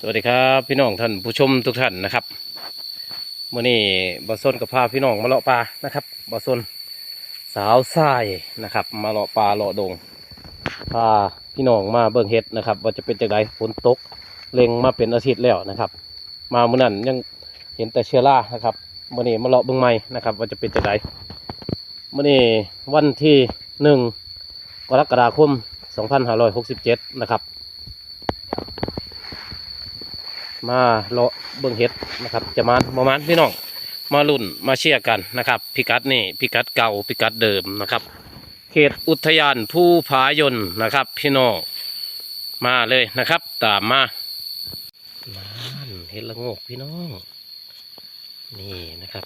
สวัสดีครับพี่น้องท่านผู้ชมทุกท่านนะครับมื่อนี้บอสนกับพาพี่น้องมาเลาะปลานะครับบอสนสาวทรายนะครับ มาเลาะปลาเลาะดงพาพี่น้องมาเบิ่งเห็ดนะครับว่าจะเป็นจังไดฝนตกเล็งมาเป็นอาทิตย์แล้วนะครับ มาเมื่อนั้นยังเห็นแต่เชื้อรานะครับมื่อนี้มาเลาะเบิ่งใหม่นะครับ ว่าจะเป็นจังไดมื่อนี้วันที่หนึ่งกรกฎาคม 2567 นะครับ มาเลาะเบิ่งเห็ดนะครับ จะมาประมาณพี่น้องมาลุ่นมาเชียร์กันนะครับ พิกัดนี่พิกัดเก่าพิกัดเดิมนะครับ เขตอุทยานภูผายนนะครับ พี่น้องมาเลยนะครับ ตามมานั่นเห็ดละโงกพี่น้องนี่นะครับ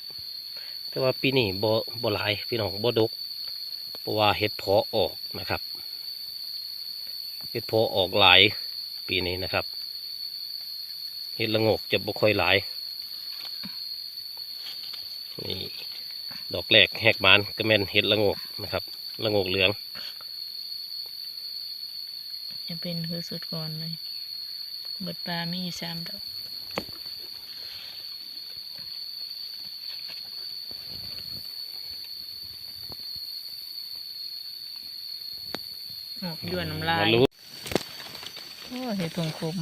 แต่ว่าปีนี้บ่บ่หลายพี่น้องบ่ดกเพราะว่าเห็ดเพาะออกนะครับเห็ดเพาะออกหลายปีนี้นะครับ เห็ดละโงกจะบ่ค่อยหลายนี่ดอกแรกแหกบานก็แม่นเห็ดละโงกนะครับละโงกเหลือง จะเป็นคือสุดก่อนเลยเบิดปลามีอยู่สามดอกออกยวนน้ำลายมารู้โอ้เห็ดทงคม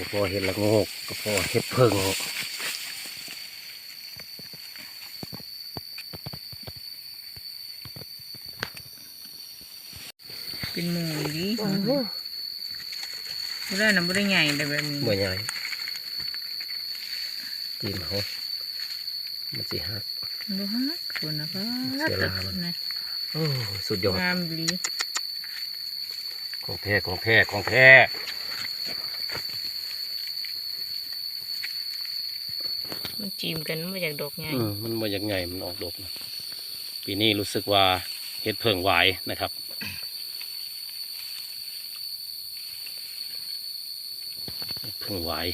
บ่พอเห็ดละโงกก็พอเห็ดเพิงเป็นหมูดีบ่ได้นะบ่ได้ใหญ่แต่แบบนี้บ่ใหญ่ตีมเขามันสิหักบ่ฮักคุณนะพ่อเสียลามันนะโอ้สุดยอดงามดีของแท้ของแท้ของแท้ มันจีมกันมาจากดอกใหญ่อืมมันบ่ยังไงมันออกดอกนะปีนี้รู้สึกว่าเห็ดเพิงหวายนะครับเห็ดเพิงหวาย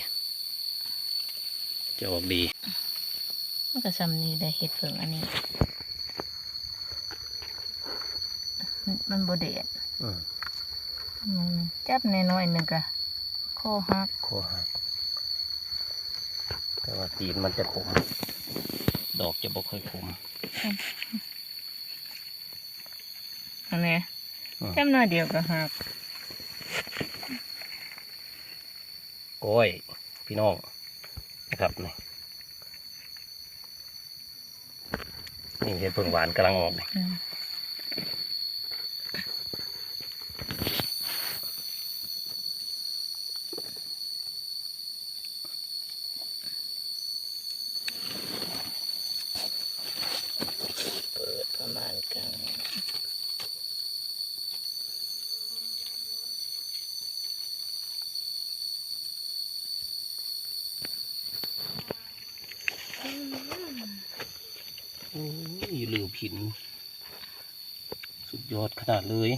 จะออกดี มันก็ซ้ำนี่ได้เห็ดเผิงอันนี้ มันมันบ่เด็ดอืมอืมจับน้อยๆหนึ่งกะข้อหักคอหัก แต่ว่าตีนมันจะขม ดอกจะบ่ค่อยขมอันนี้อืมจับน้อยเดียวก็หักก้อยพี่น้องนะครับนี่นี่เห็ดเพิ่งหวานกำลังออกนี่อืมเปิดประมาณกลาง โอ้ยลือผิน สุดยอดขนาดเลย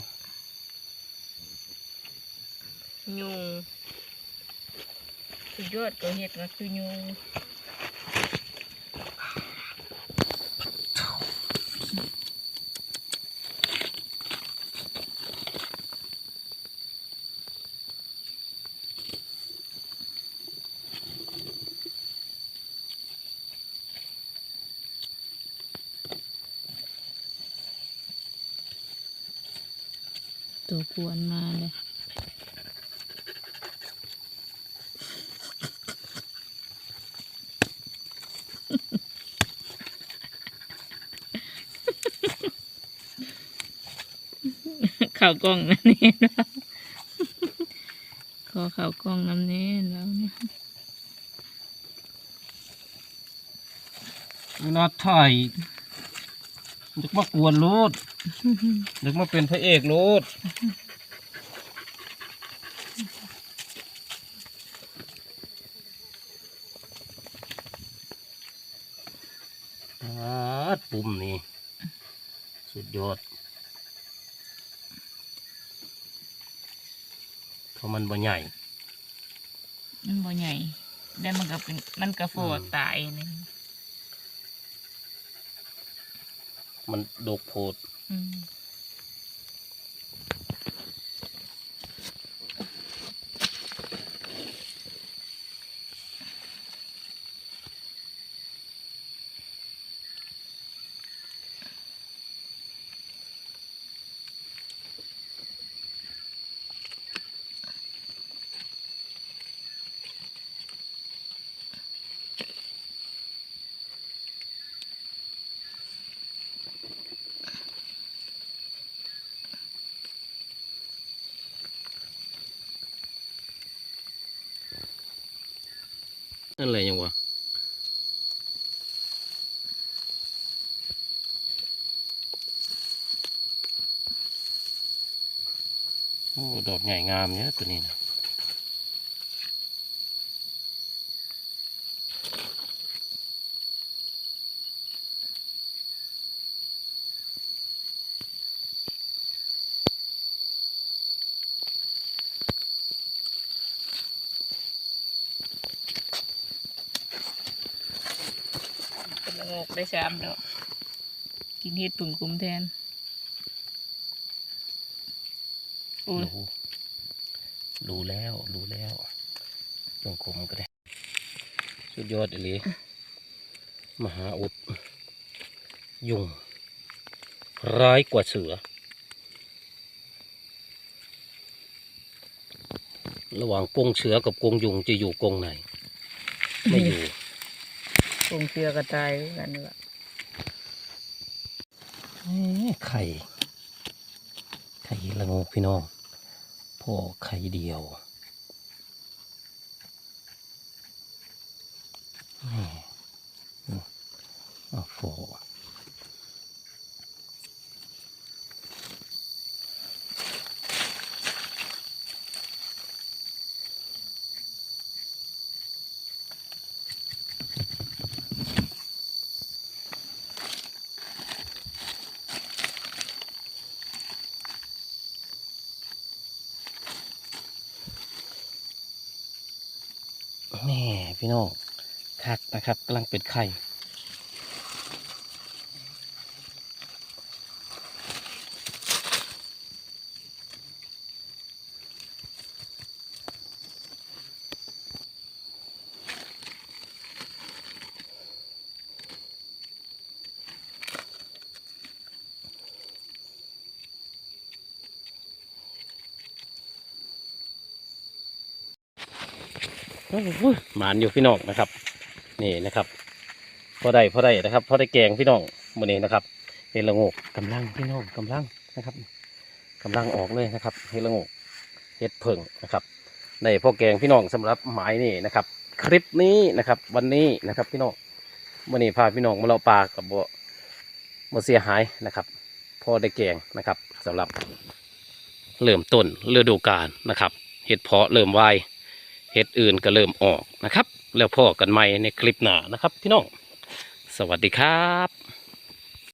ยุงสุดยอดก็เห็ดก็คือยุง ตัวพวนมาเลยข่าวกล้องนั่นเองนะขอข่าวกล้องน้ำเน้นแล้วนะน่าถ่ายนึกมากวนรูด นึกมาเป็นพระเอกรูดอาดปุ่มนี่ สุดยอดเพราะมันบ่ใหญ่ มันบ่ใหญ่แล้วมันก็เป็นมันก็โฟดอืมตายนี่มันดกโพด อื นั่นอะไรยังวะโอ้ดอกใหญ่งามเนี่ยตัวนี้นะ เป็นละงอกได้สามดอกกินเห็ดผึ่งคุ้มแทนโอ้ยรู้รู้แล้วรู้แล้วลงคมก็ได้ สุดยอดอีหลีมหาอุด ยุง ร้ายกว่าเสือ ระหว่างกรงเสือกับกรงยุงจะอยู่กรงไหน ไม่อยู่ คงเชือกระจายกันนี่ละเอ๊ะไข่ ไข่ละงพี่น้องพ่อไข่เดียวแหม่อืมเอาโฟแม่ พี่น้องคักนะครับกำลังเป็นไข่ หมานอยู่พี่น้องนะครับ นี่นะครับพอได้พอได้นะครับพอได้แกงพี่น้องมือนี้นะครับเฮละโงกกำลังพี่น้องกำลังนะครับกำลังออกเลยนะครับเฮละโงกเฮ็ดเพิ่งนะครับในพ่อแกงพี่น้องสำหรับหมายนี่นะครับ คลิปนี้นะครับ วันนี้นะครับพี่น้องวันนี้พาพี่น้องมาเลาะปลากับบ่บ่เสียหายนะครับพอได้แกงนะครับสำหรับเริ่มต้นฤดูกาลนะครับเห็ดเพาะเริ่มวาย ห็ดอื่นก็เริ่มออกนะครับ แล้วพ่อกันใหม่ในคลิปหน้านะครับพี่น้อง สวัสดีครับ